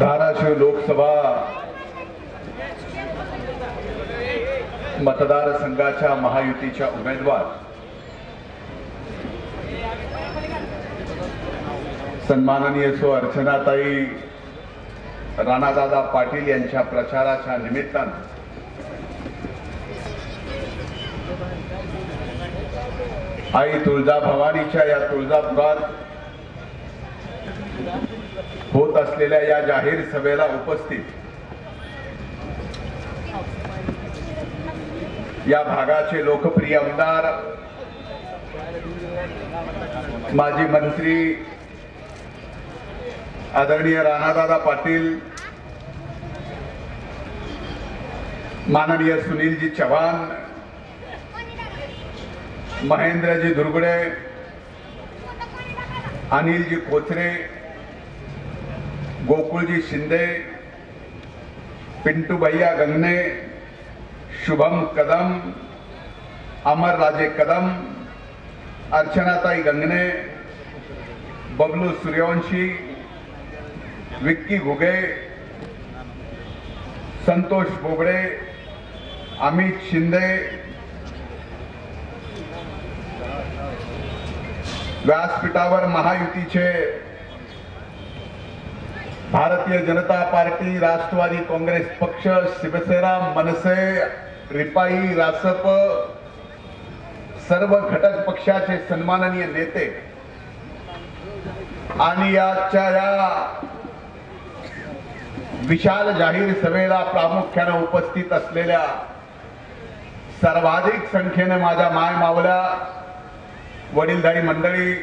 धाराशिव लोकसभा मतदारसंघाच्या महायुतीच्या उमेदवार. सन्माननीय सो अर्चनाताई राणादादा पाटील यांच्या प्रचाराच्या निमित्तानं. आई तुळजा भवानीच्या या तुळजापुरात होत असलेल्या या जाहीर सभेला उपस्थित या भागाचे लोकप्रिय आमदार माजी मंत्री आदरणीय राणादादा पाटील माननीय सुनीलजी चव्हाण महेंद्रजी धुरगुडे अनिलजी कोचरे गोकुळजी शिंदे पिंटू भैया गंगणे शुभम कदम अमरराजे कदम अर्चनाताई गंगणे बबलू सूर्यवंशी विक्की घुगे संतोष बोबडे अमित शिंदे व्यासपीठावर महायुतीचे भारतीय जनता पार्टी राष्ट्रवादी काँग्रेस पक्ष शिवसेना मनसे रिपाई रासप सर्व घटक पक्षाचे सन्माननीय नेते आणि याच्या या विशाल जाहीर सभेला प्रामुख्याने उपस्थित असलेल्या सर्वाधिक संख्येने माझ्या माय मावल्या वडीलधारी मंडळी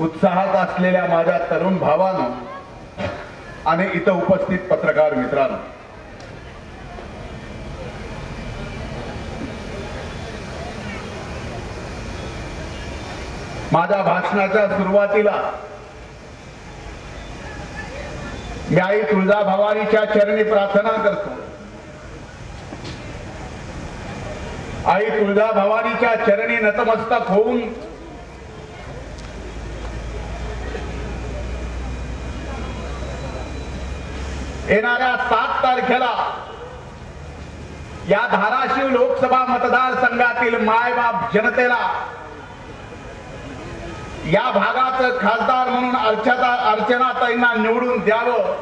उत्साहात असलेल्या माझ्या तरुण भावानं आणि इथं उपस्थित पत्रकार मित्रांनो. माझ्या भाषणाच्या सुरुवातीला मी आई तुळजा भवानीच्या चरणी प्रार्थना करतो. आई तुळजा भवानीच्या चरणी नतमस्तक होऊन येणाऱ्या सात तारखेला या धाराशिव लोकसभा मतदारसंघातील मायबाप जनतेला या भागाचं खासदार म्हणून अर्चना अर्चनाताईंना निवडून द्यावं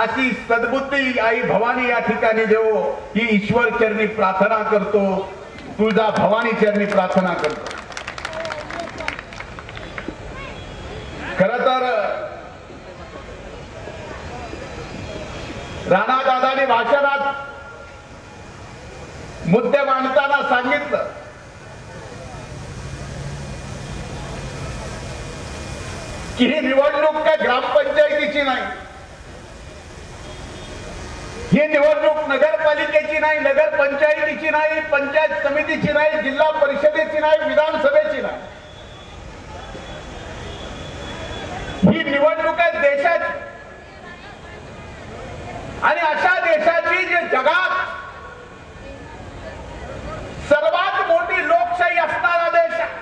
अशी सद्बुद्धी आई भवानी या ठिकाणी देवो ही ईश्वर चरणी प्रार्थना करतो तुळजा भवानी चरणी प्रार्थना करतो. खर तर राणादादानी भाषणात मुद्दे मांडताना सांगितलं. की ही निवडणूक काय ग्रामपंचायतीची नाही. ही निवडणूक नगरपालिकेची नाही नगरपंचायतीची नाही पंचायत समितीची नाही जिल्हा परिषदेची नाही विधानसभेची नाही. ही निवडणूक आहे देशाची आणि अशा देशाची जे जगात सर्वात मोठी लोकशाही असणारा देश आहे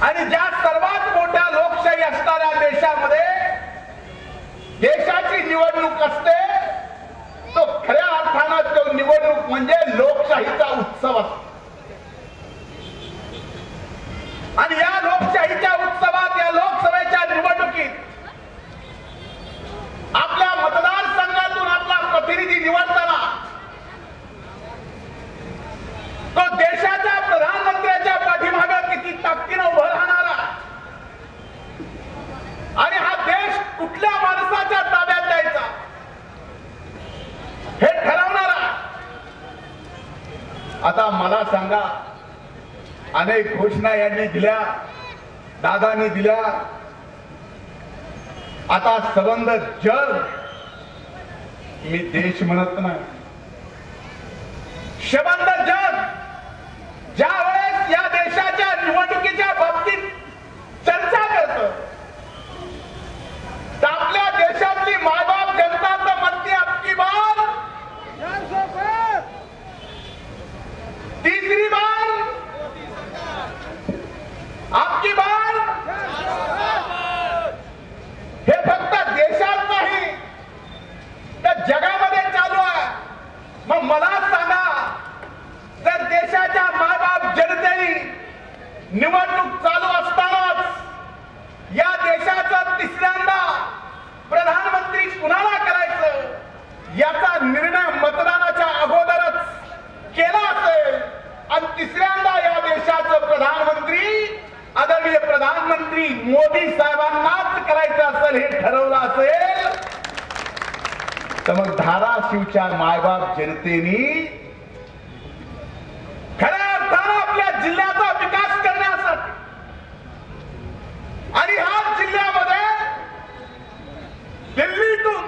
आणि ज्या सर्वात मोठ्या लोकशाही असणाऱ्या देशामध्ये देशाची निवडणूक असते तो खऱ्या अर्थानं तो निवडणूक म्हणजे लोकशाहीचा उत्सव असतो आणि या लोकशाहीच्या उत्सवात या लोकसभेच्या निवडणुकीत आपल्या मतदारसंघातून आपला प्रतिनिधी निवडताना तो देशाच्या प्रधानमंत्र्याच्या पाठीमागे किती ताकदीनं उभं राहणारा आणि हा देश कुठल्या माणसाच्या ताब्यात द्यायचा हे ठरवणारा आता मला सांगा. अनेक घोषणा यांनी दिल्या दादानी दिल्या. आता संबंध जग. मी देश म्हणत नाही. संबंध जग. ज्या वेळेस या देशाच्या निवडणुकीच्या बाबतीत चर्चा करत तीसरी बार। आपकी बार। हे फक्त देशात नाही तर जगामध्ये चालू आहे. मग मला सांगा तर देशाच्या मायबाप जनतेने निवडणूक तर मग धाराशिवच्या मायबाप जनतेनी खऱ्या अर्थानं आपल्या जिल्ह्याचा विकास करण्यासाठी आणि ह्या जिल्ह्यामध्ये दिल्लीतून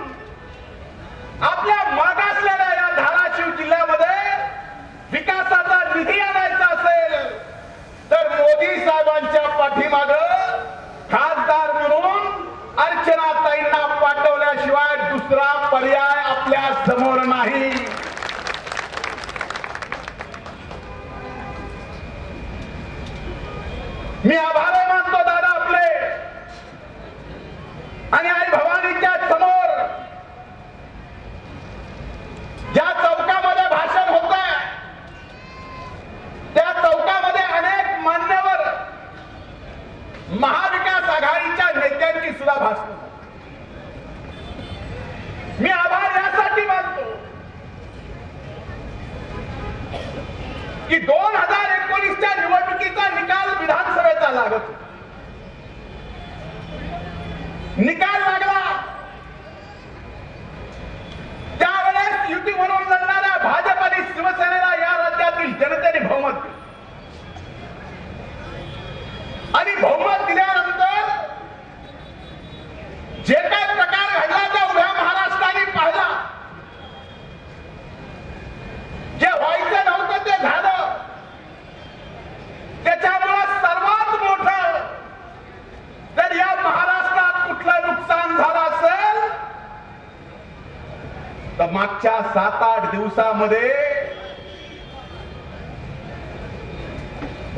आपल्या मागासलेल्या या धाराशिव जिल्ह्यामध्ये विकासाचा निधी आणायचा असेल तर मोदी साहेबांच्या पाठीमाग खासदार म्हणून अर्चनाताईंना पाठवल्याशिवाय दुसरा पर्याय आपल्यासमोर नाही मी आभार मानतो दादा आपले आणि आई भवानीच्या समोर ज्या चौकामध्ये भाषण होत त्या चौकामध्ये अनेक मान्यवर महाविकास आघाडीच्या नेत्यांची सुद्धा भाषण होतात. मी आभार यासाठी मानतो की दोन हजार एकोणीसच्या निवडणुकीचा निकाल विधानसभेचा लागत होता. निकाल लागला त्यावेळेस युती म्हणून लढणाऱ्या भाजप आणि शिवसेनेला या राज्यातील जनतेने बहुमत दिलं आणि बहुमत दिल्यानंतर जे काय प्रकार घडला त्या उभ्या महाराष्ट्राने पाहिला जे व्हायचं नव्हतं ते झालं त्याच्यामुळं सर्वात मोठं जर या महाराष्ट्रात कुठलं नुकसान झालं असेल तर मागच्या सात आठ दिवसामध्ये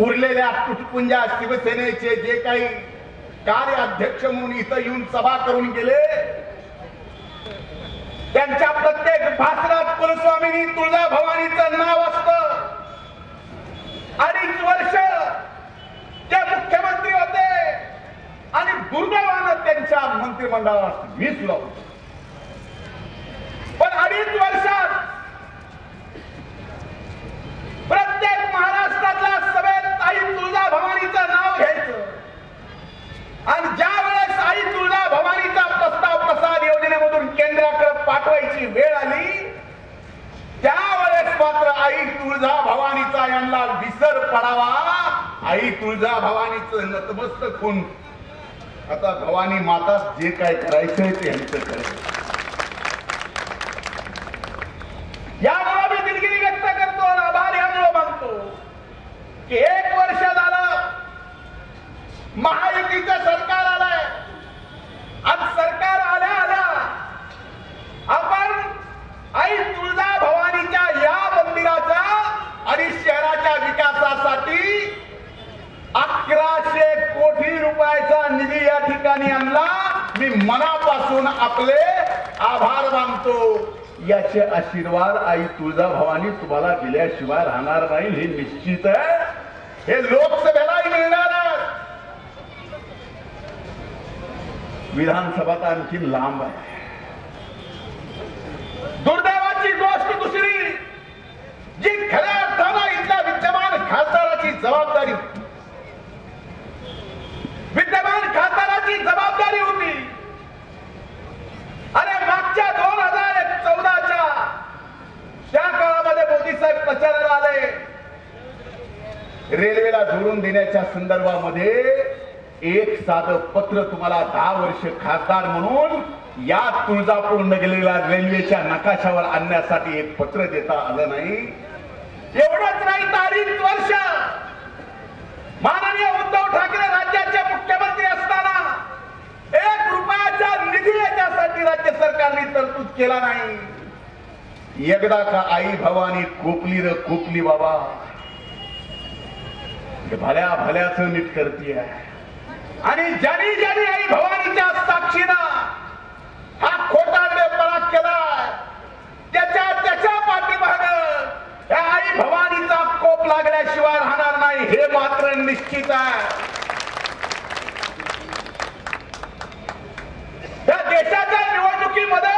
उरलेल्या तुटपुंजा शिवसेनेचे जे काही कार्याध्यक्ष म्हणून इथं येऊन सभा करून गेले त्यांच्या प्रत्येक भाषणात कुलस्वामीनी तुळजा भवानीचं नाव असत. अडीच वर्ष ते मुख्यमंत्री होते आणि दुर्दैवानं त्यांच्या मंत्रिमंडळात मी सुद्धा होतो. पण अडीच वर्षात प्रत्येक महाराष्ट्रातल्या सभेत आई तुळजा भवानीचं नाव घ्यायचं आणि ज्या वेळेस आई तुळजा भवानीचा प्रस्ताव प्रसाद योजनेमधून केंद्राकडे पाठवायची वेळ आली त्यावेळेस मात्र आई तुळजा भवानीचा यांना विसर पडावा आई तुळजा भवानीचं नतमस्तक होऊन आता भवानी माता जे काय करायचंय ते यांचं करायचं यामुळे मी दिलगिरी व्यक्त करतो आणि आभार यामुळे मानतो की एक वर्ष झालं महायुतीचं सरकार आलंय आज सरकार आल्या आल्या आपण आई तुळजा भवानीच्या या मंदिराचा आणि शहराच्या विकासासाठी अकराशे कोटी रुपयाचा निधी या ठिकाणी आणला मी मनापासून आपले आभार मानतो. याचे आशीर्वाद आई तुळजा भवानी तुम्हाला दिल्याशिवाय राहणार नाही. हे निश्चित आहे. हे लोकसभेलाही मिळणार विधानसभा तर आणखी लांब आहे. दुर्दैवाची गोष्ट दुसरी जी खऱ्या अर्थाला इथल्या विद्यमान खासदाराची जबाबदारी होती. विद्यमान खासदाराची जबाबदारी होती. मागच्या दोन हजार चौदाच्या त्या काळामध्ये मोदी साहेब प्रचाराला आले? रेल्वेला जोडून देण्याच्या संदर्भामध्ये एक साधं पत्र तुम्हाला दहा वर्ष खासदार म्हणून या तुळजापूर नगरीला रेल्वेच्या नकाशावर आणण्यासाठी एक पत्र देता आलं नाही. एवढंच नाही तारीख वर्ष! एकदा का आई भवानी कोपली र कोपली बाबा. म्हणजे भल्या भल्याच नीट करते आणि ज्यानी ज्यानी आई भवानीच्या साक्षीनं हा खोटा वेपणा केला त्याच्या त्याच्या पाठीमाग त्या आई भवानीचा कोप लागल्याशिवाय राहणार नाही हे मात्र निश्चित आहे. त्या देशाच्या निवडणुकीमध्ये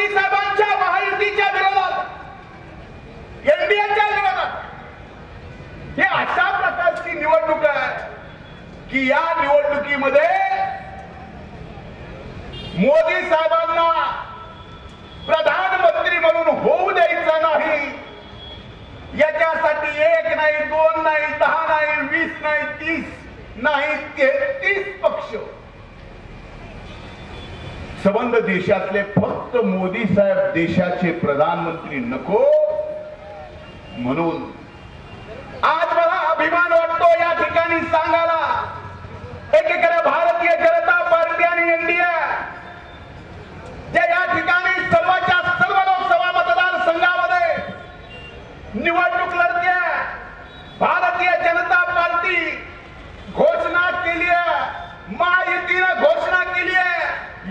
मोदी साहेबांच्या महायुतीच्या विरोधात एनडीएच्या विरोधात हे अशा प्रकारची निवडणूक आहे की या निवडणुकीमध्ये मोदी साहेबांना प्रधानमंत्री म्हणून होऊ द्यायचं नाही. याच्यासाठी एक नाही दोन नाही दहा नाही वीस नाही तीस नाही तेहतीस पक्ष. संबंध देशातले फक्त मोदी साहेब देशाचे प्रधानमंत्री नको म्हणून आज मला अभिमान वाटतो या ठिकाणी सांगायला. एकीकडे भारतीय जनता पार्टी आणि इंडिया जे या ठिकाणी सर्वच्या सर्व लोकसभा मतदारसंघामध्ये निवडणूक लढते भारतीय जनता पार्टी घोषणा केली आहे महायुतीनं घोषणा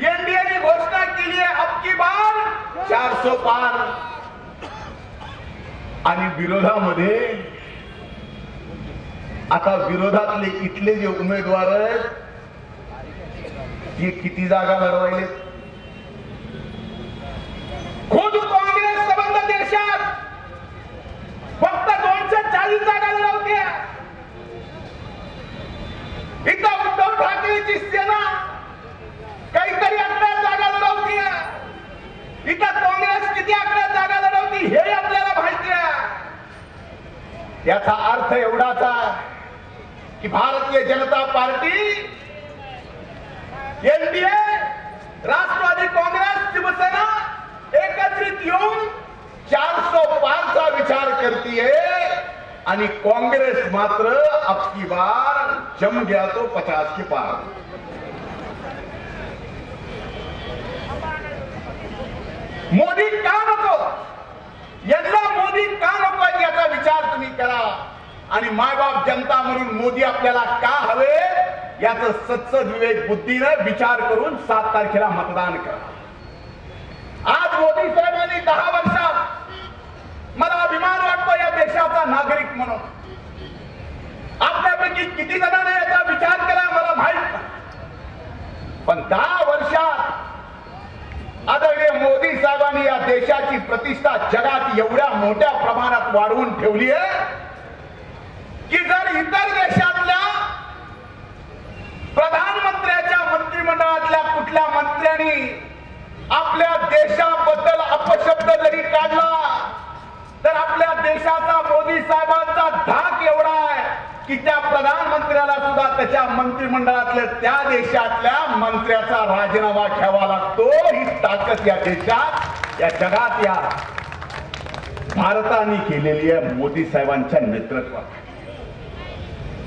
एनडीएने घोषणा केली आहे अबकी बार चारसो पार। आणि विरोधामध्ये आता विरोधातले इथले जे उमेदवार आहेत ते किती जागा लढवायले खुद काँग्रेस संबंध देशात फक्त दोनशे चाळीस जागा लढवते इथं उद्धव ठाकरेची सेना काहीतरी अकरा जागा लढवते इथं काँग्रेस किती अकरा जागा लढवती हे आपल्याला माहिती याचा अर्थ एवढाच की भारतीय जनता पार्टी एनडीए राष्ट्रवादी काँग्रेस शिवसेना एकत्रित येऊन चारसो पाचचा विचार करतीये आणि काँग्रेस मात्र अबकी बार जम गया तो पचास के पार. मोदी का नको? यांना मोदी का नको याचा विचार तुम्ही करा. आणि मायबाप जनता म्हणून मोदी आपल्याला का हवे? याचं सत्सद विवेक बुद्धीनं विचार करून सात तारखेला मतदान करा. आज मोदी साहेबांनी दहा वर्षात मला अभिमान वाटतो या देशाचा नागरिक म्हणून. आपल्यापैकी किती जणांना याचा विचार केला मला माहीत पण दहा वर्षात आदरणीय मोदी साहेबांनी या देशाची प्रतिष्ठा जगात एवढ्या मोठ्या प्रमाणात वाढवून ठेवली आहे की जर इतर देशातल्या प्रधानमंत्र्याच्या मंत्रिमंडळातल्या कुठल्या मंत्र्यांनी आपल्या देशाबद्दल अपशब्द जरी काढला तर आपल्या देशाचा मोदी साहेबांचा धाक एवढा की त्या प्रधानमंत्र्याला सुद्धा त्याच्या मंत्रिमंडळातल्या त्या देशातल्या मंत्र्याचा राजीनामा घ्यावा लागतो. ही ताकद या देशात या जगात या भारताने केलेली आहे मोदी साहेबांच्या नेतृत्वात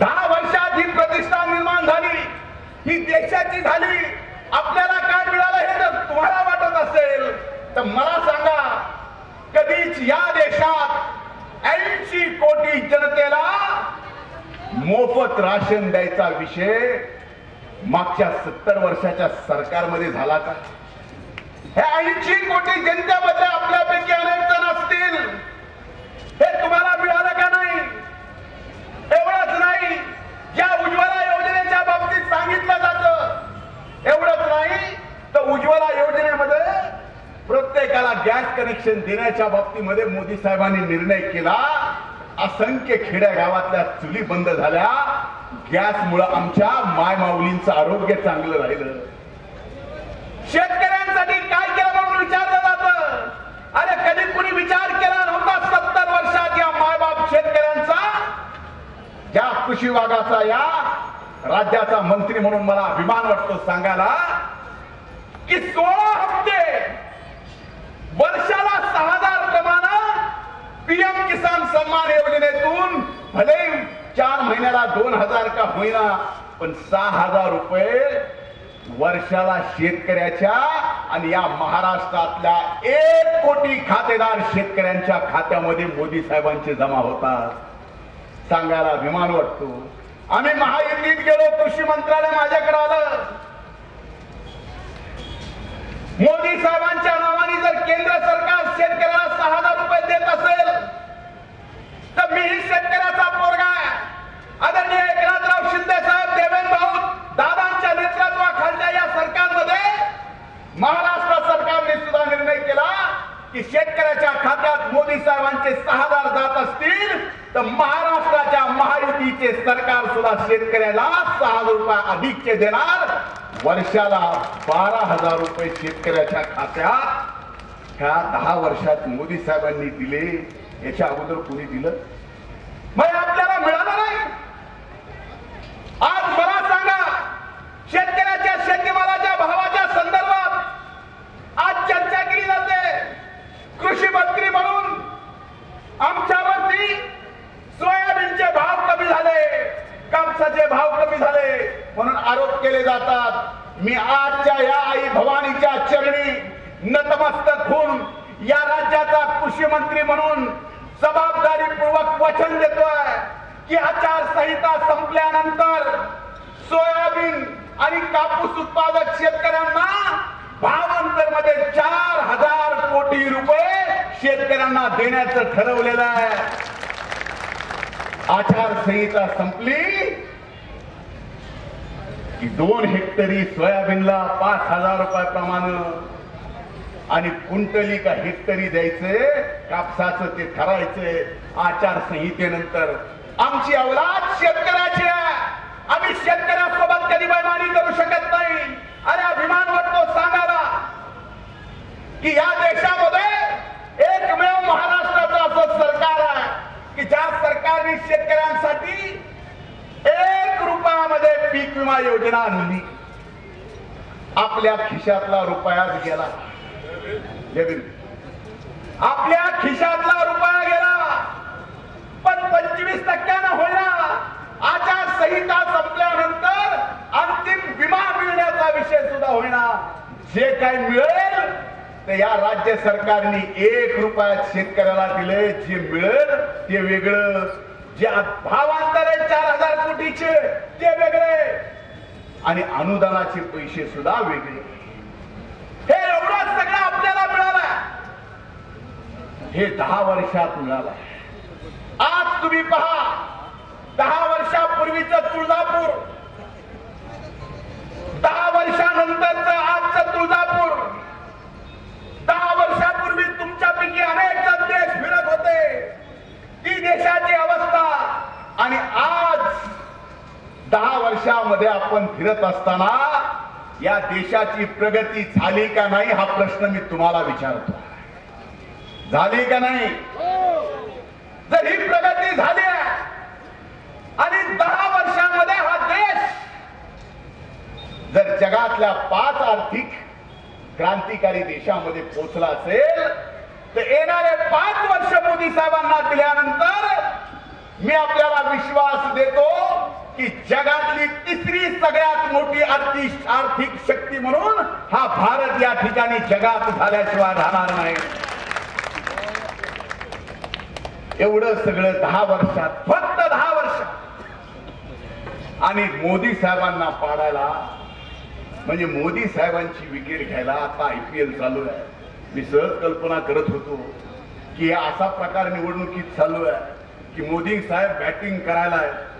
दहा वर्षात ही प्रतिष्ठा निर्माण झाली. ही देशाची झाली. आपल्याला काय मिळालं हे जर तुम्हाला वाटत असेल तर मला सांगा कधीच या देशात ऐंशी कोटी जनतेला मोफत राशन द्यायचा विषय मागच्या सत्तर वर्षाच्या सरकारमध्ये झाला का? हे ऐंशी कोटी जनतेमध्ये आपल्यापैकी अनेक जण असतील. हे तुम्हाला मिळालं का नाही? एवढंच नाही. या उज्ज्वला योजनेच्या बाबतीत सांगितलं जात. एवढंच नाही तर उज्ज्वला योजनेमध्ये प्रत्येकाला गॅस कनेक्शन देण्याच्या बाबतीमध्ये मोदी साहेबांनी निर्णय केला. असंख्य खेड्या गावातल्या चुली बंद झाल्या. गॅसमुळं आमच्या माय माऊलींचं आरोग्य चांगलं राहिलं. शेतकऱ्यांसाठी काय केलं म्हणून विचारलं जात? अरे कधी कुणी विचार केला नव्हता सत्तर वर्षात या मायबाप शेतकऱ्यांचा? या कृषी विभागाचा या राज्याचा मंत्री म्हणून मला अभिमान वाटतो सांगायला की सोळा हप्ते वर्षाला सहा हजार प्रमाण पीएम किसान सन्मान योजनेतून भले चार महिन्याला दोन हजार का होईना पण सहा हजार रुपये वर्षाला शेतकऱ्याच्या आणि या महाराष्ट्रातल्या एक कोटी खातेदार शेतकऱ्यांच्या खात्यामध्ये मोदी साहेबांचे जमा होतात. सांगायला अभिमान वाटतो. आम्ही महायुतीत गेलो कृषी मंत्रालय माझ्याकडे आलं. मोदी साहेबांच्या नावाने जर केंद्र सरकार शेतकऱ्याला सहा हजार रुपये देत असेल तर मीही शेतकऱ्याचा पोरगा आदरणीय एकनाथराव शिंदे साहेब देवेंद्र भाऊ दादांच्या नेतृत्वाखालच्या या सरकारमध्ये महाराष्ट्र सरकारने सुद्धा निर्णय केला की शेतकऱ्याच्या खात्यात मोदी साहेबांचे सहा हजार जात असतील तर महाराष्ट्राच्या महायुतीचे सरकार सुद्धा शेतकऱ्याला सहा हजार रुपये अधिकचे देणार. वर्षाला बारा हजार रुपये शेतकऱ्याच्या खात्यात ह्या दहा वर्षात मोदी साहेबांनी दिले. याच्या अगोदर कोणी दिलं? मग आपल्याला मिळालं नाही आज मला सांगा शेतकऱ्याच्या शेतीमालाच्या भावाच्या संदर्भात आज चर्चा केली जाते कृषी मंत्री म्हणून आमच्यावरती सोयाबीनचे भाव कमी झाले कापसाचे भाव कमी झाले म्हणून आरोप केले जातात मी आजच्या या आई भवानीच्या चरणी नतमस्तक होऊन या राज्याचा कृषी मंत्री म्हणून जबाबदारीपूर्वक वचन देतोय की आचारसंहिता संपल्यानंतर सोयाबीन आणि कापूस उत्पादक शेतकऱ्यांना भावांतरमध्ये चार हजार कोटी रुपये शेतकऱ्यांना देण्याचं ठरवलेलं आहे आचारसंहिता संपली की दोन हेक्टरी सोयाबीनला पाच हजार रुपयाप्रमाणे आणि कुंटली का हेक्टरी द्यायचे कापसाचं ते ठरायचंय आचारसंहितेनंतर. आमची अवलाद शेतकऱ्याची आहे. आम्ही शेतकऱ्यासोबत कधी बैमानी करू शकत नाही. अरे अभिमान वाटतो सांगायला की या देशामध्ये एकमेव महाराष्ट्राचं असं सरकार आहे की ज्या सरकारने शेतकऱ्यांसाठी एक रुपयामध्ये पीक विमा योजना आणली. आपल्या खिशातला रुपयाच गेला. आपल्या खिशातला रुपया गेला. पण पंचवीस टक्क्यानं होईना. आचारसंहिता संपल्यानंतर अंतिम विमा मिळण्याचा विषय सुद्धा होईना. जे काही मिळेल ते या राज्य सरकारने एक रुपयात शेतकऱ्याला दिले. जे मिळेल ते वेगळं. जे भावांतर चार हजार कोटीचे ते वेगळे. आणि अनुदानाचे पैसे सुद्धा वेगळे. हे एवढा सगळं आपल्याला मिळाला हे दहा वर्षात मिळालं आज तुम्ही पहा दहा वर्षापूर्वीच तुळजापूर. दहा वर्षानंतरच आजचं तुळजापूर. दहा वर्षापूर्वी तुमच्यापैकी अनेक जण देश फिरत होते. ती देशाची अवस्था. आणि आज दहा वर्षामध्ये आपण फिरत असताना या देशाची प्रगती झाली का नाही हा प्रश्न मी तुम्हाला विचारतो. झाली का नाही? जर ही प्रगती झाली आणि दहा वर्षामध्ये हा देश जर जगातल्या पाच आर्थिक क्रांतिकारी देशामध्ये पोहोचला असेल तर येणारे पाच वर्ष मोदी साहेबांना दिल्यानंतर मी आपल्याला विश्वास देतो की जगातली तिसरी सगळ्यात मोठी आर्थिक आर्थिक शक्ती म्हणून हा भारत या ठिकाणी जगात झाल्याशिवाय राहणार नाही. एवढं सगळं दहा वर्षात फक्त दहा वर्षात. आणि मोदी साहेबांना पाडायला म्हणजे मोदी साहेबांची विकेट घ्यायला आता आय पी एल चालू आहे. मी सहज कल्पना करत होतो की असा प्रकार निवडणुकीत चालू आहे की मोदी साहेब बॅटिंग करायला आहे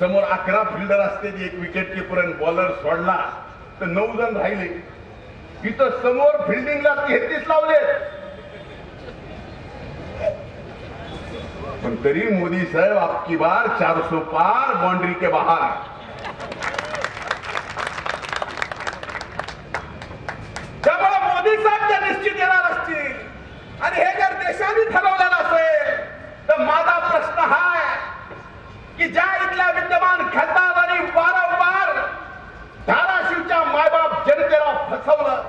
समोर अकरा फिल्डर असते एक विकेट किपर आणि बॉलर सोडला तर नऊ जण राहिले. इथं समोर फिल्डिंगला तेहतीस लावले पण तरी मोदी साहेब आपकी बार चार पार बाउंड्री के बाहर त्यामुळे मोदी साहेब जे निश्चित येणार असतील आणि हे जर देशाने ठरवलेलं असेल तर माझा प्रश्न हा आहे की ज्या इथल्या विद्यमान खासदारांनी वारंवार धाराशिवच्या मायबाप जनतेला फसवलं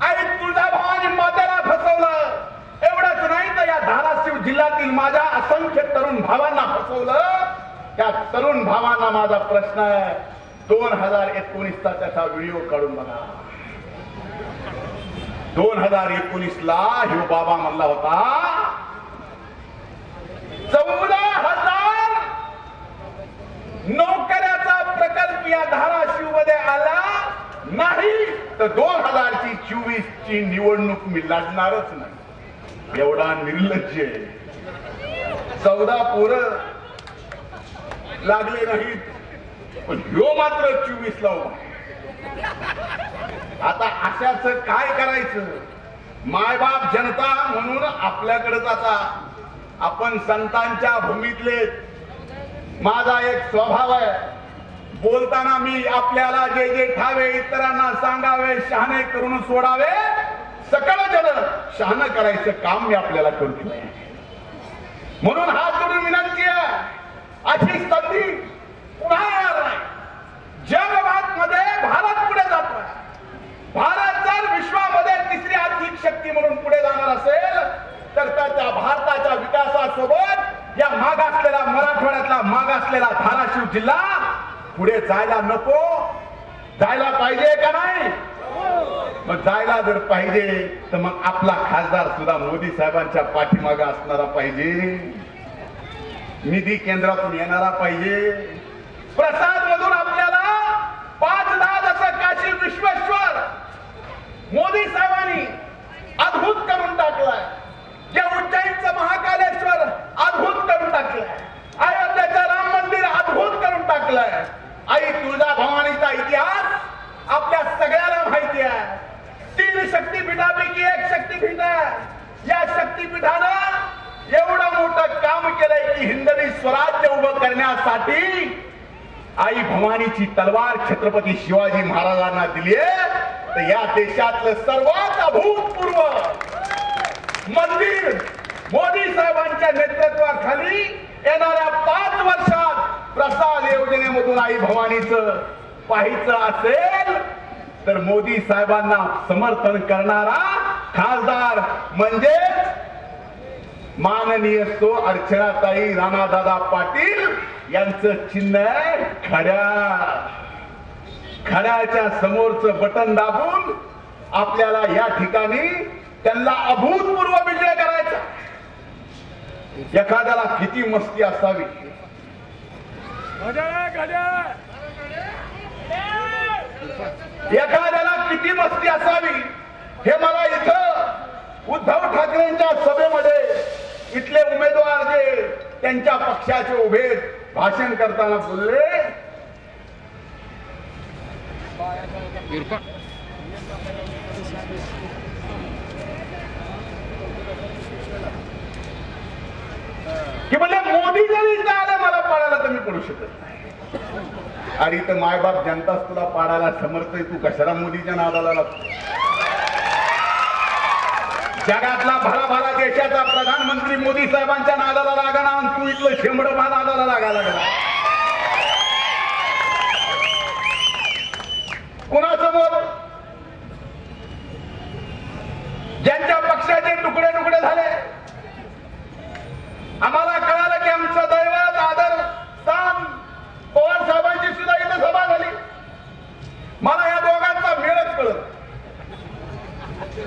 आई तुळजाभवानी मातेला फसवलं एवढंच नाही तर या धाराशिव जिल्ह्यातील माझ्या असंख्य तरुण भावांना फसवलं त्या तरुण भावांना माझा प्रश्न आहे दोन हजार एकोणीसचा त्याचा व्हिडिओ काढून बघा. दोन हजार एकोणीस ला ह्यो बाबा म्हणला होता चौदा हजार नोकऱ्याचा प्रकल्प या धाराशिवमध्ये आला नाही तर दोन हजारची चोवीस ची निवडणूक मी लढणारच नाही. एवढा निर्लज्ज आहे. चौदा पोरं लागले नाहीत पण ह्यो मात्र चोवीस ला उभा आता अशाच काय करायचं? मायबाप जनता म्हणून आपल्याकडेच आता आपण संतांच्या भूमीतले माझा एक स्वभाव आहे. बोलताना मी आपल्याला जे जे ठावे इतरांना सांगावे शहाणे करून सोडावे सकळ जन शहाणं करायचं काम मी आपल्याला करतोय म्हणून हात जोडून विनंती आहे. अशी संधी पुन्हा येणार नाही जगभात मध्ये भारत पुढे जातोय भारत जर विश्वामध्ये तिसरी आर्थिक शक्ती म्हणून पुढे जाणार असेल तर त्याच्या भारताच्या विकासासोबत या माग असलेला मराठवाड्यातला माग असलेला धाराशिव जिल्हा पुढे जायला नको. जायला पाहिजे का नाही? मग जायला जर पाहिजे तर मग आपला खासदार सुद्धा मोदी साहेबांच्या पाठीमाग असणारा पाहिजे. निधी केंद्रातून येणारा पाहिजे. प्रसाद मधून आपल्याला पाच दहा जसं काशी विश्वेश्वर मोदी साहेबांनी अद्भुत करून टाकलाय. या उज्जैनचं महाकालेश्वर अद्भुत करून टाकलंय. अयोध्येचं राम मंदिर अद्भुत करून टाकलंय. आई तुळजा भवानीचा इतिहास आपल्या सगळ्याला माहिती आहे. तीन शक्तीपीठापैकी एक शक्तीपीठ आहे. या शक्तीपीठानं एवढं मोठं काम केलंय की हिंदवी स्वराज्य उभं करण्यासाठी आई भवानीची तलवार छत्रपती शिवाजी महाराजांना दिली तर या देशातलं सर्वात अभूतपूर्व मंदिर मोदी साहेबांच्या नेतृत्वाखाली येणाऱ्या पाच वर्षात प्रसाद योजनेमधून आई भवानीचं पाहायचं असेल तर मोदी साहेबांना समर्थन करणारा खासदार म्हणजे माननीय सो अर्चनाताई राणादादा पाटील यांचं चिन्ह आहे खड्या खड्याच्या समोरचं बटन दाबून आपल्याला या ठिकाणी त्यांना अभूतपूर्व विजय करायचा. एखाद्याला किती मस्ती असावी. एखाद्याला किती मस्ती असावी हे मला इथं उद्धव ठाकरेंच्या सभेमध्ये इथले उमेदवार जे त्यांच्या पक्षाचे उभे भाषण करताना बोलले. की म्हणजे मोदी जरी इथं आले मला पाडायला तर मी पडू शकत नाही. आणि इथं मायबाप जनताच तुला पाडायला समर्थ आहे तू कशाला मोदीच्या नादाला लागतो? जगातला भरा भरा देशाचा प्रधानमंत्री मोदी साहेबांच्या नादाला लागणार आणि तू इथलं शेंबड मा नादाला लागायला लागला. कुणासमोर ज्यांच्या पक्षाचे तुकडे तुकडे झाले आम्हाला कळालं की आमचं दैवत आदर स्थान पवार साहेबांची सुद्धा इथं सभा झाली मला या दोघांचा मेळच कळत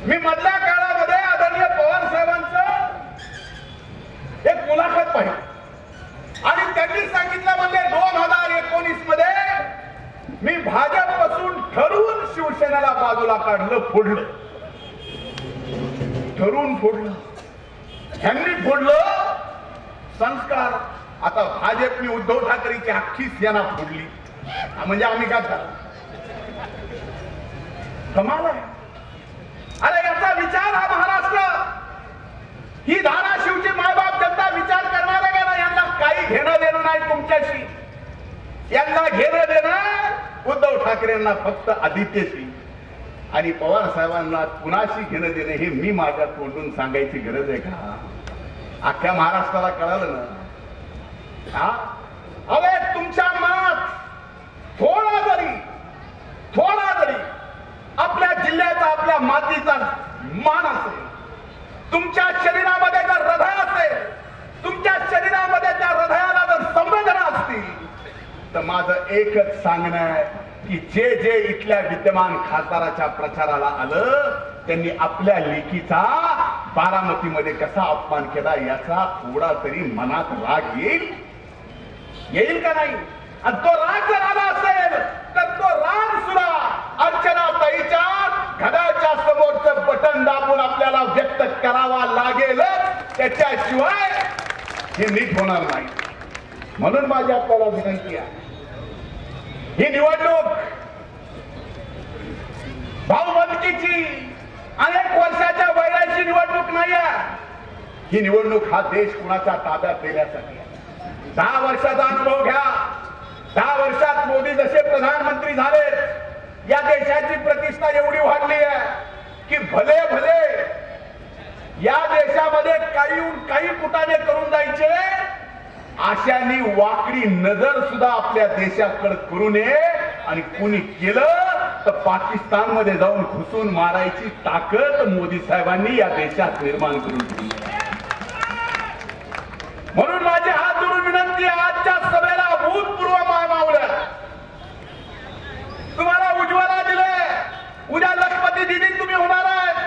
मी मधल्या काळामध्ये आदरणीय पवार साहेबांचं एक मुलाखत पाहिली आणि त्यांनी सांगितलं म्हणजे दोन हजार एकोणीसमध्ये मी भाजपपासून ठरवून शिवसेनेला बाजूला काढलं फोडलं. ठरवून फोडलं. ह्यांनी फोडलं. संस्कार. आता भाजपने उद्धव ठाकरेची अख्खी सेना फोडली. म्हणजे आम्ही काय झालं? कमाल आहे. अरे याचा विचार हा महाराष्ट्र. ही धाराशिवची मायबाप जनता विचार करणार आहे का ना यांना काही घेणं तुमच्याशी. यांना घेणं देणं उद्धव ठाकरेंना फक्त आदित्यशी. आणि पवार साहेबांना कुणाशी घेणं देणं हे मी माझ्या तोंडून सांगायची गरज आहे का? अख्ख्या महाराष्ट्राला कळालं ना? हा? अरे तुमच्या मनात थोडा जरी थोडा जरी आपल्या जिल्ह्याचा आपल्या मातीचा मान असेल तुमच्या शरीरामध्ये जर हृदय असेल तुमच्या शरीरामध्ये त्या हृदयाला जर संवेदना असतील तर माझं एकच सांगणं आहे की जे जे इथल्या विद्यमान खासदाराच्या प्रचाराला आलं त्यांनी आपल्या लेखीचा बारामतीमध्ये कसा अपमान केला याचा थोडा तरी मनात राग येईल. येईल का नाही? आणि तो राग जर आला असेल तर तो राग सुद्धा अर्चना ताईच्या घड्याच्या समोरचं बटन दाबून आपल्याला व्यक्त करावा लागेल. त्याच्याशिवाय हे नीट होणार नाही. म्हणून माझी आपल्याला विनंती आहे ही निवडणूक भाऊबंदकीची अनेक वर्षाच्या वैराची निवडणूक नाही ही निवडणूक हा देश कुणाच्या ताब्यात देण्यासाठी दहा वर्षाचा अनुभव घ्या. दहा वर्षात मोदी जसे प्रधानमंत्री झालेत या देशाची प्रतिष्ठा एवढी वाढली आहे की भले भले या देशामध्ये काही काही कुटाने करून जायचे अशानी वाकडी नजर सुद्धा आपल्या देशाकडे करू नये. आणि कुणी केलं तर पाकिस्तानमध्ये जाऊन घुसून मारायची ताकद मोदी साहेबांनी या देशात निर्माण करून दिली. म्हणून माझी हात जोडून विनंती आजच्या सभेला भूतपूर्व माय तुम्हाला उज्ज्वला दिले उद्या लखपती दिदी तुम्ही होणार आहे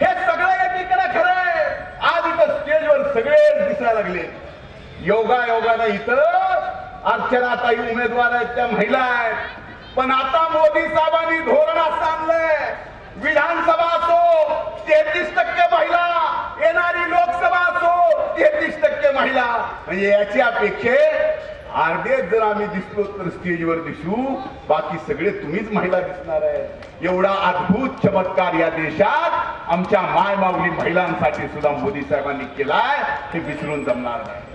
हे सगळं एकीकडे खरं आहे. आज इथं स्टेजवर सगळे दिसायला लागले. योगायोगानं इथं अर्चनाताई उमेदवार आहेत त्या महिला आहेत. पण आता मोदी साहेबांनी धोरण असं आणलंय विधानसभा असो तेहतीस टक्के महिला येणारी लोकसभा असो तेहतीस टक्के महिला. म्हणजे याची अपेक्षा अर्धेच जर आम्ही दिसलो तर स्टेजवर दिसू बाकी सगळे तुम्हीच महिला दिसणार आहे एवढा अद्भुत चमत्कार या देशात आमच्या मायमाऊली महिलांसाठी सुद्धा मोदी साहेबांनी केलाय हे विसरून जमणार नाही.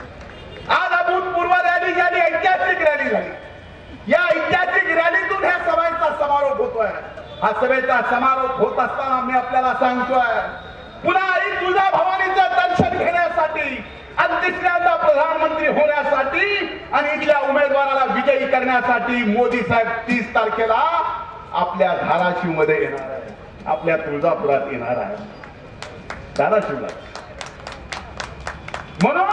अभूतपूर्व रॅली झाली ऐतिहासिक रॅली झाली. या ऐतिहासिक रॅलीतून ह्या सभेचा समारोप होतोय. हा सभेचा समारोप होत असताना मी आपल्याला सांगतोय पुन्हा आई तुझ्या भवानीचं दर्शन घेण्यासाठी आणि तिसऱ्यांदा प्रधानमंत्री होण्यासाठी आणि इथल्या उमेदवाराला विजयी करण्यासाठी मोदी साहेब तीस तारखेला आपल्या धाराशिवमध्ये येणार आहे आपल्या तुळजापुरात येणार आहे धाराशिवला. म्हणून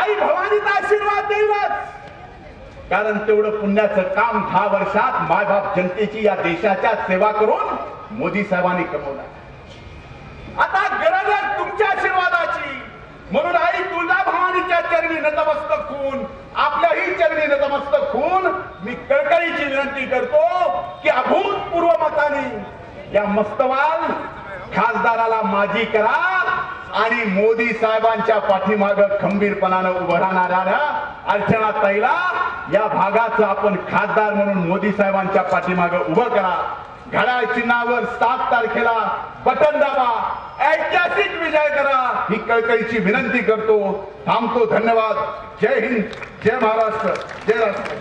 आई भवानीचा आशीर्वाद देईलच कारण तेवढं पुण्याचं काम दहा वर्षात मायबाप जनतेची या देशाच्या सेवा करून मोदी साहेबांनी कमवलं. आता गरज आहे तुमच्या आशीर्वादाची. म्हणून आई तुळजा भावानीच्या चरणी नतमस्तक होऊन आपल्याही चरणी नतमस्तक होऊन मी कळकळीची विनंती करतो की अभूतपूर्व मताने या मस्तवाल खासदाराला माजी करा आणि मोदी साहेबांच्या पाठीमाग खंबीरपणानं उभं राहणाऱ्या अर्चना ताईला या भागाचं आपण खासदार म्हणून मोदी साहेबांच्या पाठीमागे उभं करा. घड्याळ चिन्हावर सात तारखेला बटन दाबा. ऐतिहासिक विजय करा. ही कळकळीची विनंती करतो. थांबतो. धन्यवाद. जय हिंद. जय महाराष्ट्र. जय राष्ट्र